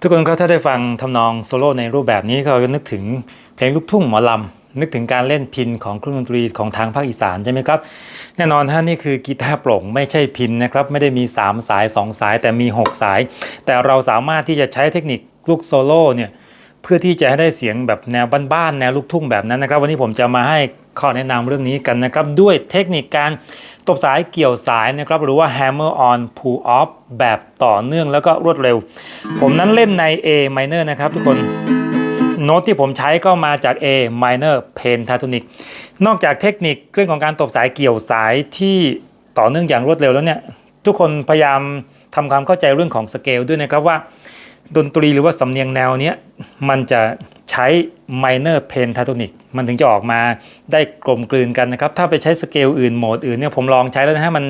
ทุกคนครับถ้าได้ฟังทำนองโซโล่ในรูปแบบนี้ก็จะนึกถึงเพลงลูกทุ่งหมอลำนึกถึงการเล่นพินของเครื่องดนตรีของทางภาคอีสานใช่ไหมครับ แน่นอนฮะนี่คือกีตาร์โปร่งไม่ใช่พินนะครับ ไม่ได้มี 3 สาย 2 สายแต่มี 6 สาย แต่เราสามารถที่จะใช้เทคนิคลูกโซโล่เนี่ย พื่อที่จะให้ได้เสียงแบบแนวบ้านๆแนวลูกทุ่งแบบนั้นนะครับ วันนี้ผมจะมาให้ข้อแนะนำเรื่องนี้กันนะครับ ด้วยเทคนิคการตบสายเกี่ยวสายนะครับ หรือว่า hammer on pull off แบบต่อเนื่องแล้วก็รวดเร็ว ผมนั้นเล่นใน A minor นะครับทุกคนโน้ตที่ผมใช้ก็มาจาก A minor pentatonic นอกจากเทคนิคเรื่องของการตบสายเกี่ยวสายที่ต่อเนื่องอย่างรวดเร็วแล้วเนี่ยทุกคนพยายามทำความเข้าใจเรื่องของสเกลด้วยนะครับว่า ดนตรีหรือว่าสำเนียงแนวเนี้ยมันจะใช้ minor pentatonic มันถึงจะออกมาได้กลมกลืนกันนะครับ ถ้าไปใช้สเกลอื่นโหมดอื่นเนี่ยผมลองใช้แล้วนะฮะมัน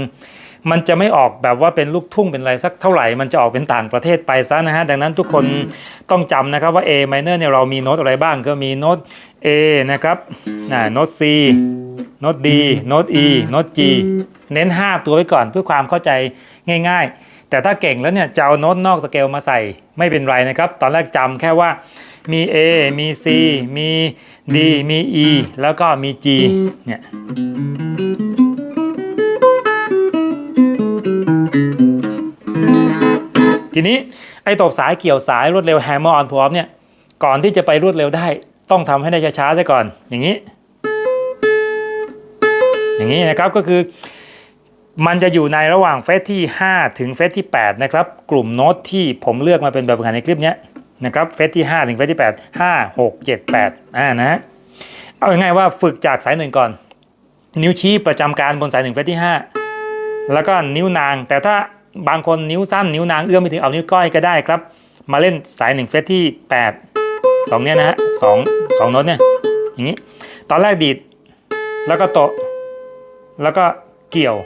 มันจะไม่ออกแบบว่าเป็นลูกทุ่งเป็นอะไรสักเท่าไหร่ มันจะออกเป็นต่างประเทศไปซะนะฮะ ดังนั้นทุกคนต้องจำนะครับว่า A minor เนี่ยเรามีโน้ตอะไรบ้างก็มีโน้ต A นะครับนะโน้ต C โน้ต D โน้ต E โน้ต G เน้น 5 ตัวไว้ก่อนเพื่อความเข้าใจง่าย ๆ แต่ถ้าเก่งแล้วเนี่ยจะเอาโน้ตนอกสเกลมาใส่ไม่เป็นไรนะครับ ตอนแรกจำแค่ว่ามี A มี C มี D มี E แล้วก็มี G เนี่ยทีนี้ไอ้ตบสายเกี่ยวสายรวดเร็ว hammer on pull off เนี่ยก่อนที่จะไปรวดเร็วได้ ต้องทำให้ได้ช้าๆซะก่อน อย่างนี้ อย่างนี้นะครับก็คือ มันจะอยู่ในระหว่างเฟสที่ 5 ถึงเฟสที่ 8 นะครับ กลุ่มโน้ตที่ผมเลือกมาเป็นแบบฝึกหัดในคลิปนี้นะครับเฟสที่ 5 ถึงเฟสที่ 8 5 6 7 8อ่านะเอาง่ายๆว่าฝึกจากสายหนึ่งก่อน นิ้วชี้ประจำการบนสายหนึ่งเฟสที่ 5 แล้วก็นิ้วนาง แต่ถ้าบางคนนิ้วสั้นนิ้วนางเอื้อมไม่ถึงเอานิ้วก้อยก็ได้ครับ มาเล่นสายหนึ่งเฟสที่ 8 2 เนี้ยนะฮะสองสองโน้ตเนี่ยอย่างนี้ ตอนแรกดีด แล้วก็โตแล้วก็เกี่ยว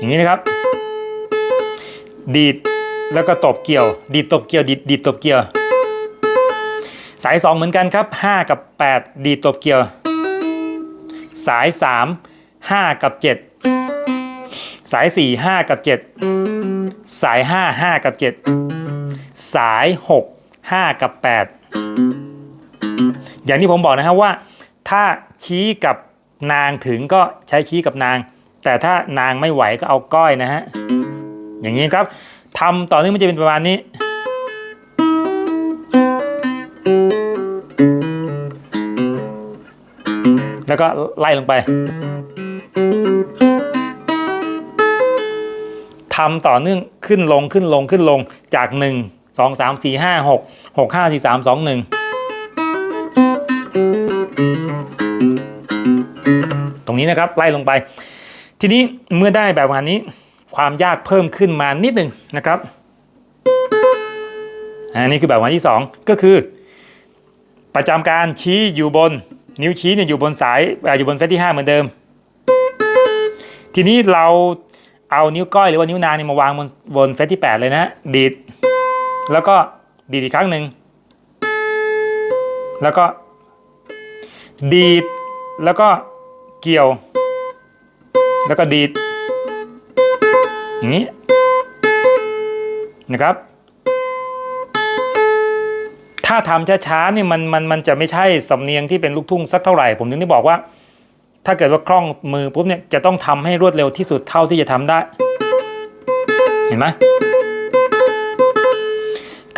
อย่างนี้นะครับ ดีดแล้วก็ตบเกี่ยว ดีดตบเกี่ยวดีดดีดตบเกี่ยว สาย 2 เหมือนกันครับ 5 กับ 8 ดีดตบเกี่ยว สาย 3 5 กับ 7 สาย 4 5 กับ 7 สาย 5 5 กับ 7 สาย 6 5 กับ 8 อย่างที่ผมบอกนะครับว่า ถ้าชี้กับนางถึงก็ใช้ชี้กับนาง แต่ถ้านางไม่ไหวก็เอาก้อยนะฮะ อย่างนี้ครับทำต่อเนื่องมันจะเป็นประมาณนี้ แล้วก็ไล่ลงไปทำต่อเนื่องขึ้นลงขึ้นลงขึ้นลงจาก 1 2 3 4 5 6 6 5 4 3 2 1 ตรงนี้นะครับไล่ลงไป ทีนี้เมื่อได้แบบวันนี้ความยากเพิ่มขึ้นมานิดหนึ่งนะครับอันนี้คือแบบวันที่ 2 ก็คือ ประจำการชี้อยู่บน นิ้วชี้เนี่ยอยู่บนสายอ่าอยู่บนเฟสที่ 5 เหมือนเดิม ทีนี้เราเอานิ้วก้อยหรือว่านิ้วนางเนี่ยมาวางบนบนเฟสที่ 8 เลยนะดีด แล้วก็ดีดอีกครั้งหนึ่งแล้วก็ดีดแล้วก็เกี่ยว แล้วก็ดีด อย่างนี้ นะครับ ถ้าทำช้าๆนี่มันมันมันจะไม่ใช่สำเนียงที่เป็นลูกทุ่งสักเท่าไหร่ ผมถึงได้บอกว่า ถ้าเกิดว่าคล่องมือปุ๊บเนี่ยจะต้องทำให้รวดเร็วที่สุดเท่าที่จะทำได้ เห็นไหม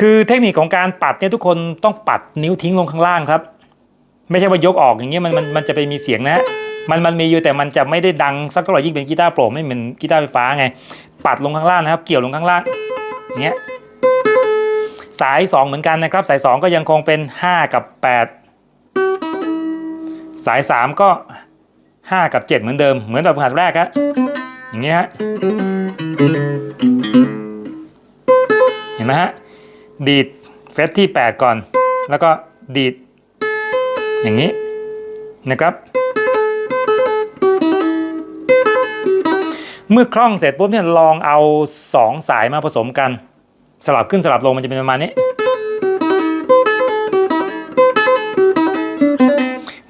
คือเทคนิคของการปัดเนี่ยทุกคนต้องปัดนิ้วทิ้งลงข้างล่างครับ ไม่ใช่ว่ายกออกอย่างเงี้ยมันมันมันจะไปมีเสียงนะ มันมันมีอยู่แต่มันจะไม่ได้ดังสักเท่าไหร่ยิ่งเป็นกีตาร์โปร่งไม่เหมือนกีตาร์ไฟฟ้าไง ปัดลงข้างล่างนะครับ เกี่ยวลงข้างล่างเงี้ยสาย 2 เหมือนกันนะครับ สาย 2 ก็ยังคงเป็น 5 กับ 8 สาย 3 ก็ 5 กับ 7 เหมือนเดิม เหมือนแบบหัดแรกฮะอย่างเงี้ยฮะเห็นไหมฮะดีดเฟสที่ 8 ก่อน แล้วก็ดีดอย่างนี้นะครับ เมื่อคล่องเสร็จปุ๊บเนี่ยลองเอา 2 สายมาผสมกัน สลับขึ้นสลับลงมันจะเป็นประมาณนี้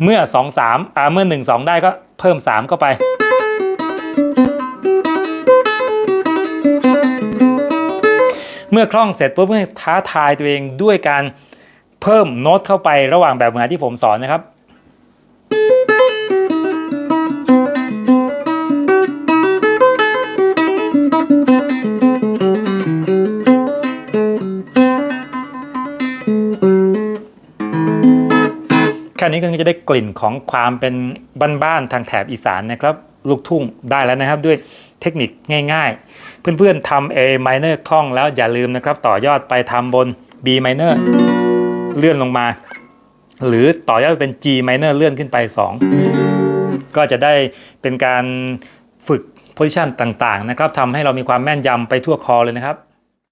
เมื่อ 2 3อ่าเมื่อ 1 2 ได้ก็เพิ่ม 3 เข้าไป เมื่อคล่องเสร็จปุ๊บเนี่ยท้าทายตัวเองด้วยการเพิ่มโน้ตเข้าไประหว่างแบบฝึกหัดที่ผมสอนนะครับ นี้ก็จะได้กลิ่นของความเป็นบ้านๆทางแถบอีสานนะครับลูกทุ่งได้แล้วนะครับด้วยเทคนิคง่าย ๆ เพื่อนๆทำ A minor คล่องแล้วอย่าลืมนะครับ ต่อยอดไปทำบน B minor เลื่อนลงมา หรือต่อยอดเป็น G minor เลื่อนขึ้นไป 2 ก็จะได้เป็นการฝึกโพซิชันต่างๆนะครับทำให้เรามีความแม่นยำไปทั่วคอเลยนะครับ